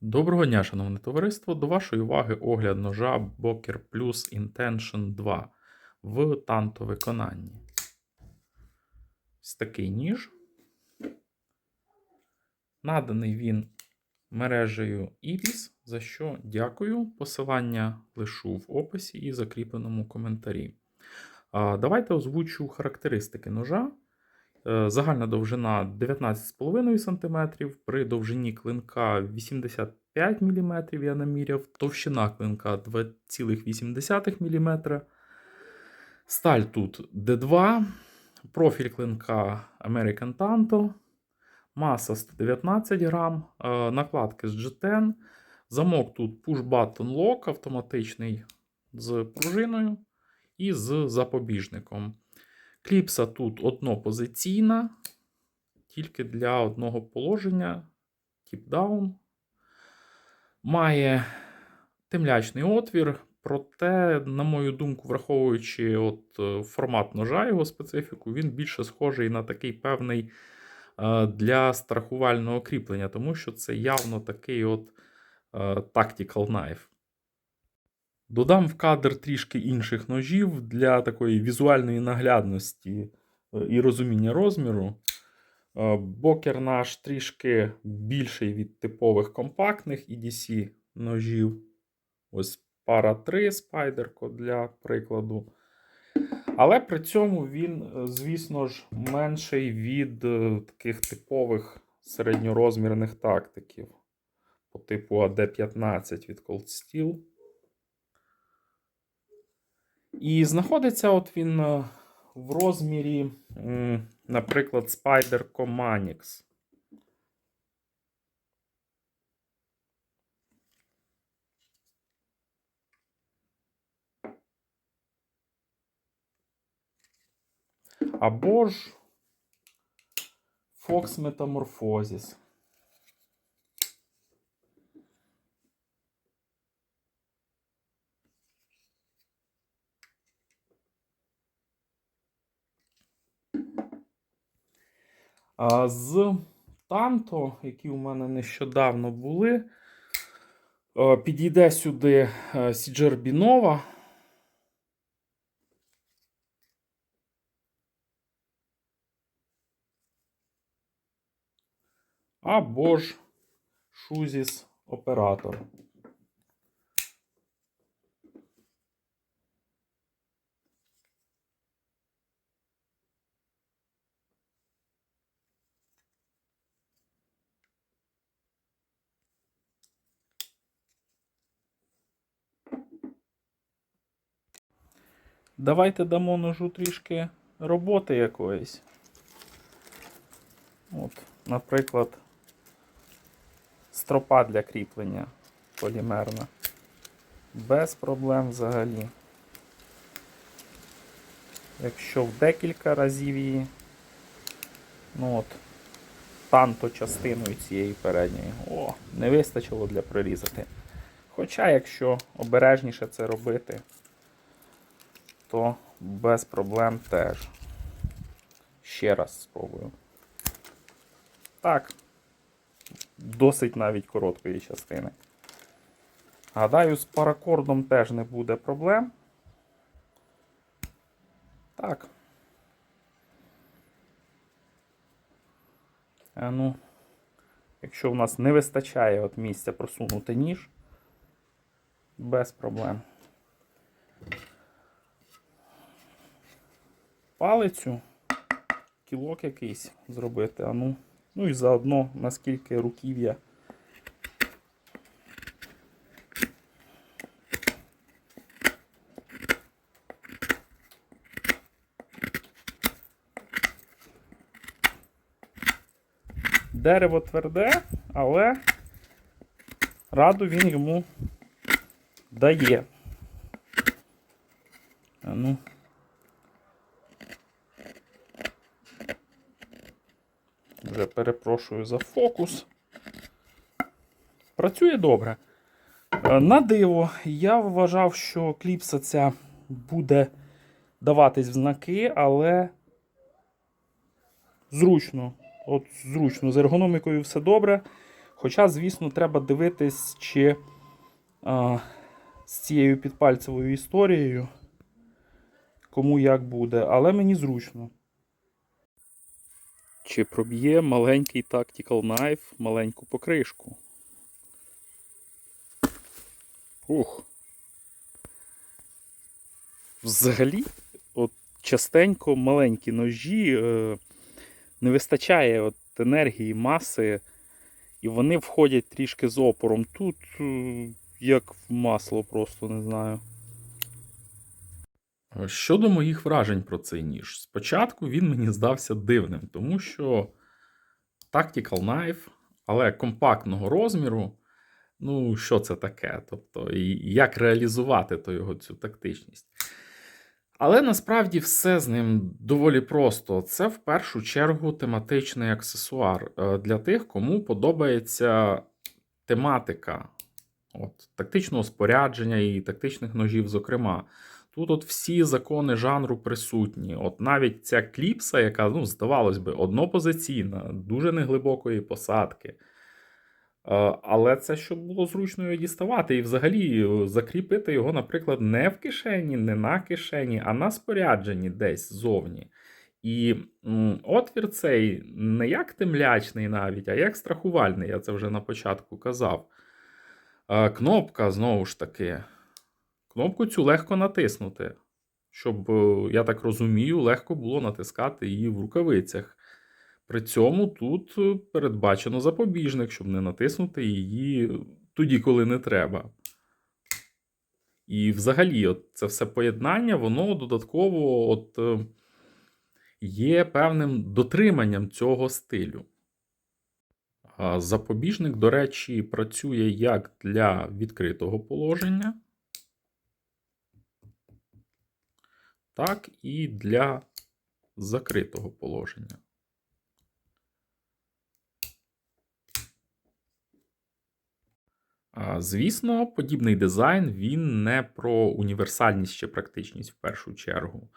Доброго дня, шановне товариство! До вашої уваги огляд ножа Boker Plus Intention 2 в танто виконанні. Ось такий ніж. Наданий він мережею Ibis, за що дякую. Посилання лишу в описі і закріпленому коментарі. Давайте озвучу характеристики ножа. Е, Загальна довжина 19,5 см, при довжині клинка 85 мм я наміряв, товщина клинка 2,8 мм. Сталь тут D2, профіль клинка American Tanto, маса 119 грам, е, накладки з G10, замок тут Push Button Lock автоматичний з пружиною і з запобіжником. Кліпса тут однопозиційна, тільки для одного положення, тіп-даун. Має темлячний отвір, проте, на мою думку, враховуючи от е, формат ножа, його специфіку, він більше схожий на такий певний е, для страхувального кріплення, тому що це явно такий от е, tactical knife. Додам в кадр трішки інших ножів для такої візуальної наглядності е, і розуміння розміру. Е, Бокер наш трішки більший від типових компактних EDC ножів. Ось пара 3 спайдерко для прикладу. Але при цьому він, е, звісно ж, менший від таких типових середньорозмірних тактиків по типу AD15 від Cold Steel. І знаходиться от він е, в розмірі, наприклад, Spider Manix. Або ж Fox Metamorphosis. З Танто, які у мене нещодавно були, е, підійде сюди е, Сіджер Бінова. Або ж Шузіс Оператор. Давайте дамо ножу трішки роботи якоїсь. От, наприклад, стропа для кріплення полімерна. Без проблем взагалі. Якщо в декілька разів її, ну от, танто частиною цієї передньої, о, не вистачило для прорізати. Хоча, якщо обережніше це робити, то без проблем теж. Ще раз спробую. Так. Досить навіть короткої частини. Гадаю, з паракордом теж не буде проблем. Так. А ну, якщо в нас не вистачає от місця просунути ніж, без проблем. Палицю, кілок якийсь зробити, а ну. Ну і заодно наскільки руків'я. Дерево тверде, але раду він йому дає. А ну. Вже перепрошую за фокус. Працює добре. Е, На диво, я вважав, що кліпса ця буде даватись в знаки, але зручно. От зручно. З ергономікою все добре. Хоча, звісно, треба дивитись, чи а, з цією підпальцевою історією, кому як буде, але мені зручно. Чи проб'є маленький Tactical Knife маленьку покришку? Ух. Взагалі, от частенько маленькі ножі е, не вистачає от енергії, маси, і вони входять трішки з опором. Тут е, як в масло, просто не знаю. Щодо моїх вражень про цей ніж, спочатку він мені здався дивним, тому що Tactical Knife, але компактного розміру. Ну, що це таке? Тобто, і як реалізувати то його цю тактичність. Але насправді все з ним доволі просто. Це в першу чергу тематичний аксесуар е, для тих, кому подобається тематика от, тактичного спорядження і тактичних ножів, зокрема. Тут от всі закони жанру присутні. От навіть ця кліпса, яка, ну, здавалось би, однопозиційна, дуже неглибокої посадки. Е, Але це щоб було зручно діставати. І взагалі е, закріпити його, наприклад, не в кишені, не на кишені, а на спорядженні десь ззовні. І отвір цей не як темлячний навіть, а як страхувальний, я це вже на початку казав. Е, Кнопка, знову ж таки, кнопку цю легко натиснути. Щоб, е, я так розумію, легко було натискати її в рукавицях. При цьому тут е, передбачено запобіжник, щоб не натиснути її тоді, коли не треба. І взагалі, от це все поєднання, воно додатково от, е, є певним дотриманням цього стилю. Запобіжник, до речі, працює як для відкритого положення, так і для закритого положення. Звісно, подібний дизайн він не про універсальність чи практичність в першу чергу.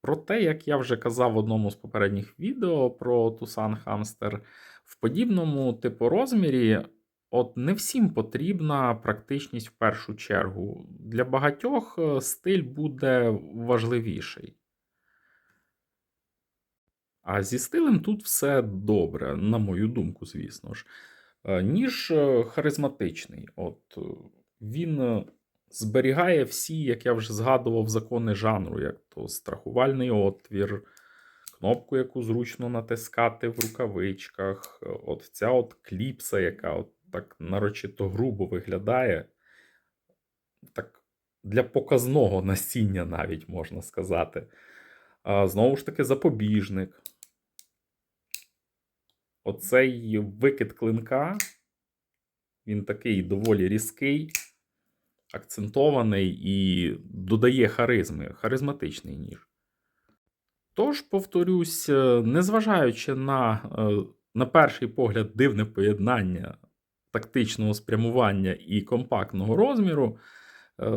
Проте, як я вже казав в одному з попередніх відео про Tucson Hamster, в подібному типу розмірі от не всім потрібна практичність в першу чергу. Для багатьох е, стиль буде важливіший. А зі стилем тут все добре, на мою думку, звісно ж. Е, Ніж е, харизматичний. От він зберігає всі, як я вже згадував, закони жанру, як то страхувальний отвір, кнопку, яку зручно натискати в рукавичках. От ця от кліпса, яка от так нарочито грубо виглядає. Так для показного насіння навіть можна сказати. А, Знову ж таки, запобіжник. Оцей викид клинка, він такий доволі різкий, акцентований і додає харизми, харизматичний ніж. Тож, повторюсь, е, незважаючи на, е, на перший погляд, дивне поєднання тактичного спрямування і компактного розміру, е,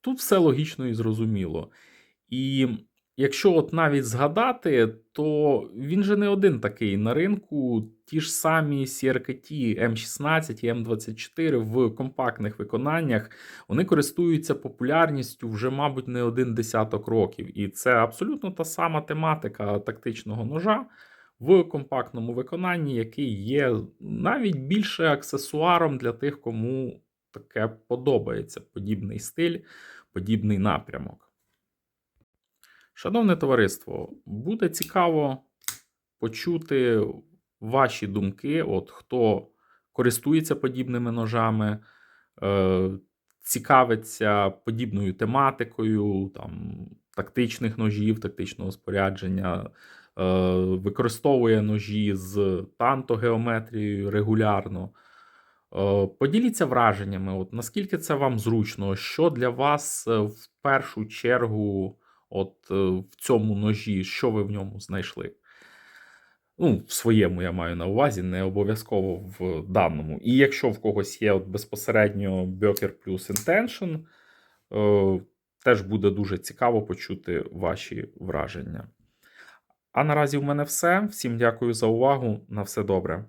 тут все логічно і зрозуміло. І якщо от навіть згадати, то він же не один такий на ринку. Ті ж самі CRKT M16 і M24 в компактних виконаннях вони користуються популярністю вже, мабуть, не один десяток років. І це абсолютно та сама тематика тактичного ножа в компактному виконанні, який є навіть більше аксесуаром для тих, кому таке подобається подібний стиль, подібний напрямок. Шановне товариство, буде цікаво почути ваші думки, от хто користується подібними ножами, е, цікавиться подібною тематикою, там, тактичних ножів, тактичного спорядження, використовує ножі з тантогеометрією регулярно. Е, Поділіться враженнями, от наскільки це вам зручно, що для вас е, в першу чергу от е, в цьому ножі, що ви в ньому знайшли? Ну, в своєму я маю на увазі, не обов'язково в даному. І якщо в когось є от безпосередньо Бьокер плюс Intention, е, теж буде дуже цікаво почути ваші враження. А наразі в мене все. Всім дякую за увагу. На все добре.